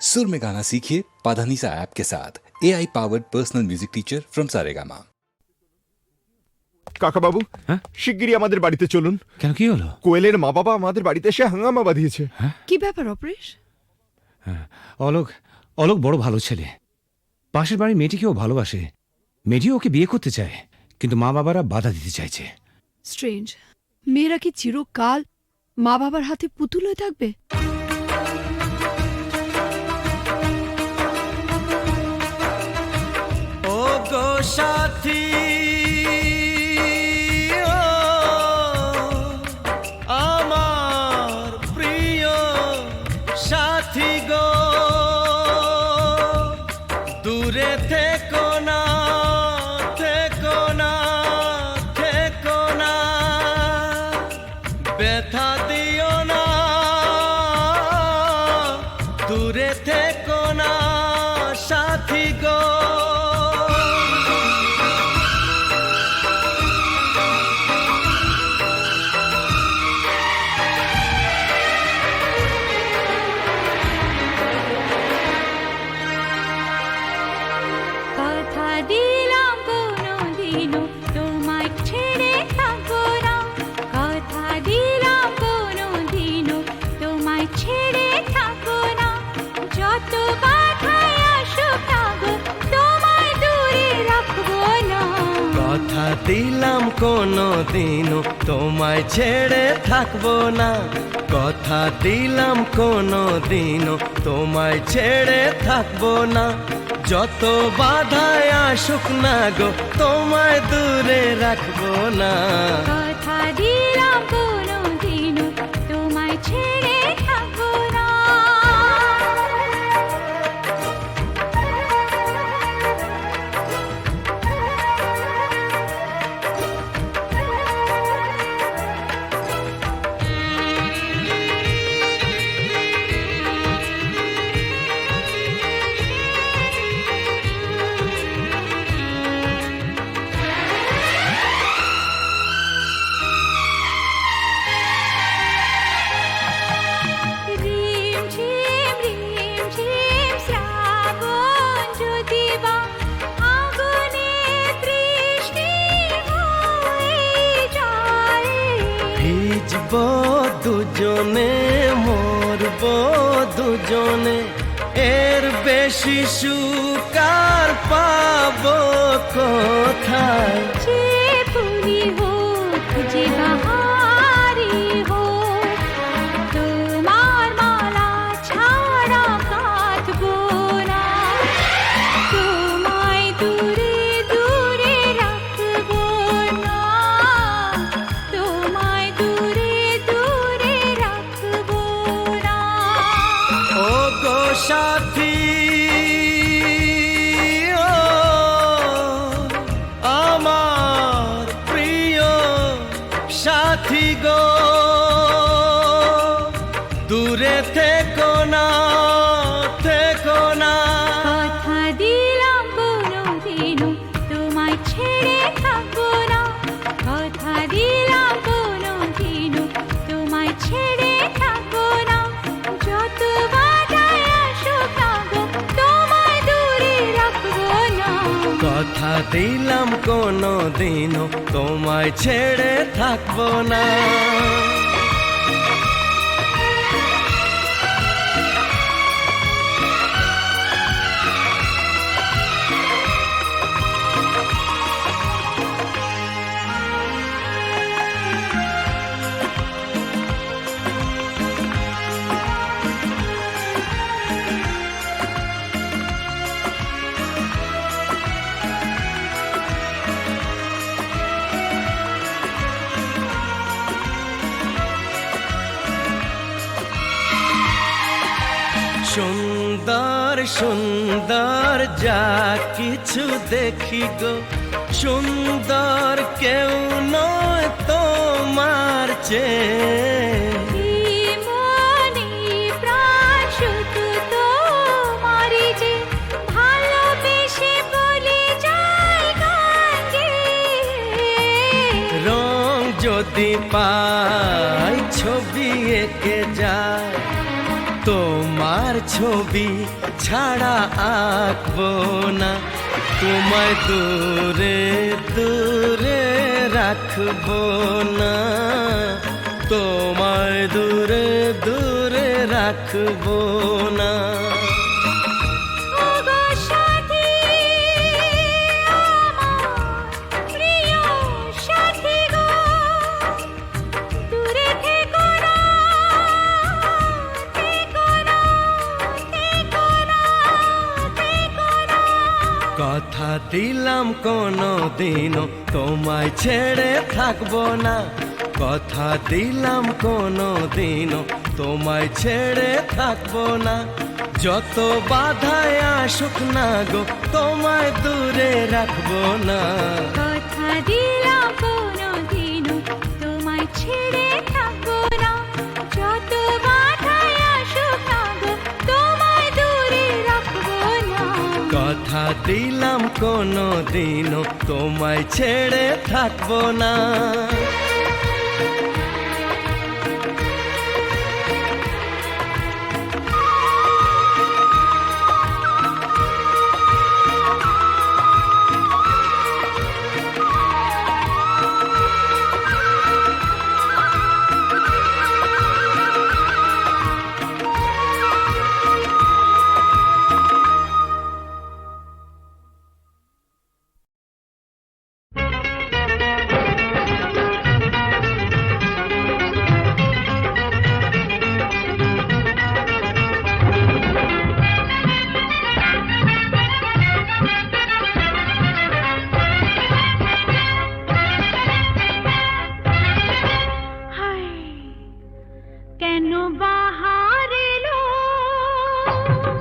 सुर में गाना सीखिए पाधानीसा ऐप के साथ A I powered personal music teacher from Saregama Kakababu হ্যাঁ? শিগগিরই আমাদের বাড়িতে চলুন কেন কি হলো কোয়েলের মা বাবা আমাদের বাড়িতে এসে হাঙ্গামা বাঁধিয়েছে কি ব্যাপার অপরেশ অলোক অলোক বড় ভালো ছেলে পাশের বাড়ির মেয়েটিকেও ভালোবাসে মেয়েটিও ওকে বিয়ে করতে চায় কিন্তু মা বাবারা বাধা দিতে চাইছে স্ট্রেঞ্জ মেয়েরা কি চিরকাল মা বাবার হাতে পুতুল হয়ে থাকবে সাথী। ছেড়ে থাকব না। কথা দিলাম কোনো দিনও তোমায় ছেড়ে থাকব না। যত বাধায় আসুক না গো, তোমায় দূরে রাখব না। কথা দিলাম কোনো দিনও তোমায় ছেড়ে shoes. দিলাম কোনো দিনও তোমায় ছেড়ে থাকব না। কিছু দেখি গো সুন্দর কেউ নয় তোমার চেয়ে। যদি পাই ছবি এঁকে যায়। তোমার ছবি ছাড়া আঁকবো না। তোমায় দূরে দূরে রাখব না। তোমায় দূরে দূরে রাখব না। দিলাম কোনো দিনও। তোমায় ছেড়ে থাকব না। কথা দিলাম কোনো দিনও। তোমায় ছেড়ে থাকব না। যত বাধায় আসুক না গো, তোমায় দূরে রাখব না। কথা দিলাম কোনো দিনও। তোমায় ছেড়ে দিলাম কোনো দিনও তোমায় ছেড়ে থাকব না। Thank you.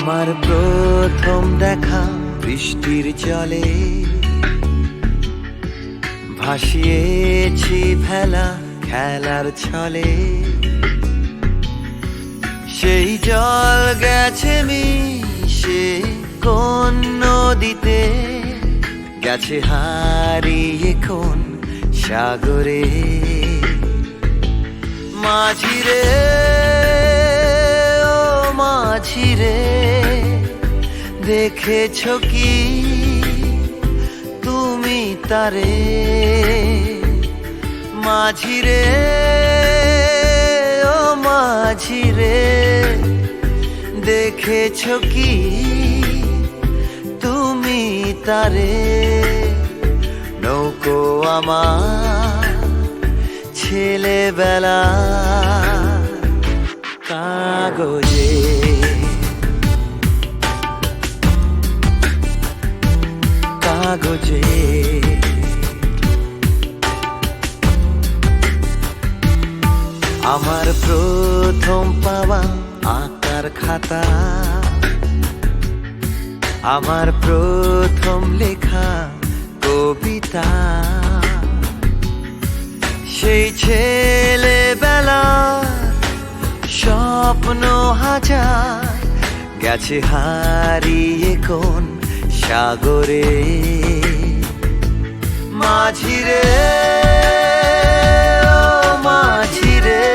আমার প্রথম দেখা বৃষ্টির জলে। ভাসিয়েছি ভেলা খেলার ছলে। সেই জল গেছে মিশে কোন নদীতে। গেছে হারিয়ে কোন সাগরে। মাঝিরে মাঝিরে দেখেছ কি? তুমি তারে মাঝিরে, ও মাঝিরে দেখেছ কি? তুমি তারে নৌকো আমার ছেলেবেলা। কাগজে কাগজে আমার প্রথম পাওয়া আঁকার খাতা। আমার প্রথম লেখা কবিতা। সেই ছেলেবেলা স্বপ্ন হাজার গেছে হারিয়ে কোন সাগরে মাঝিরে মাঝিরে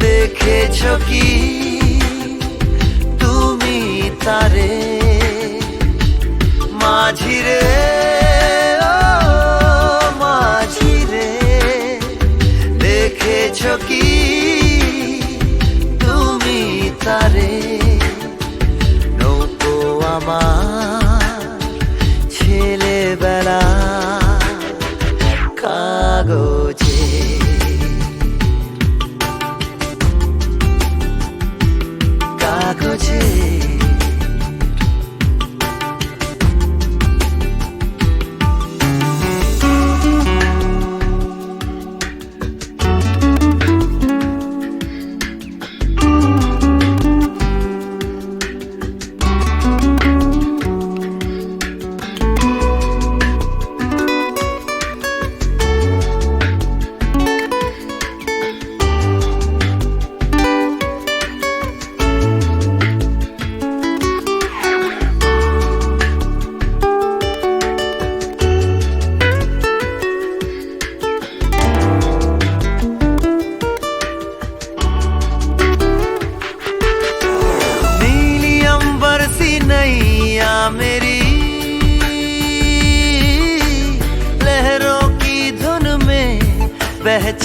দেখেছ কি তুমি তারে? মাঝিরে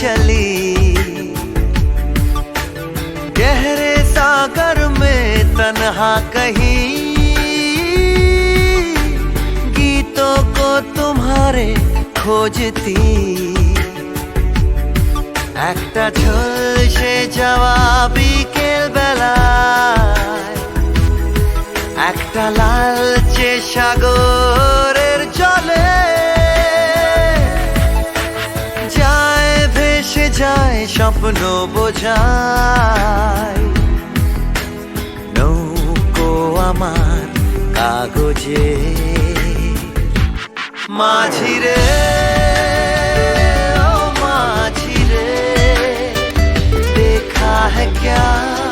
चली गहरे सागर में तन्हा कहीं गीतों को तुम्हारे खोजती একটা ঝলসে যাওয়া বিকেল বেলায় একটা লালচে সাগরের জলে স্বপ্ন বোঝায়। নৌকো আমার কাগজে। মাঝিরে ও মাঝিরে দেখা হ্যা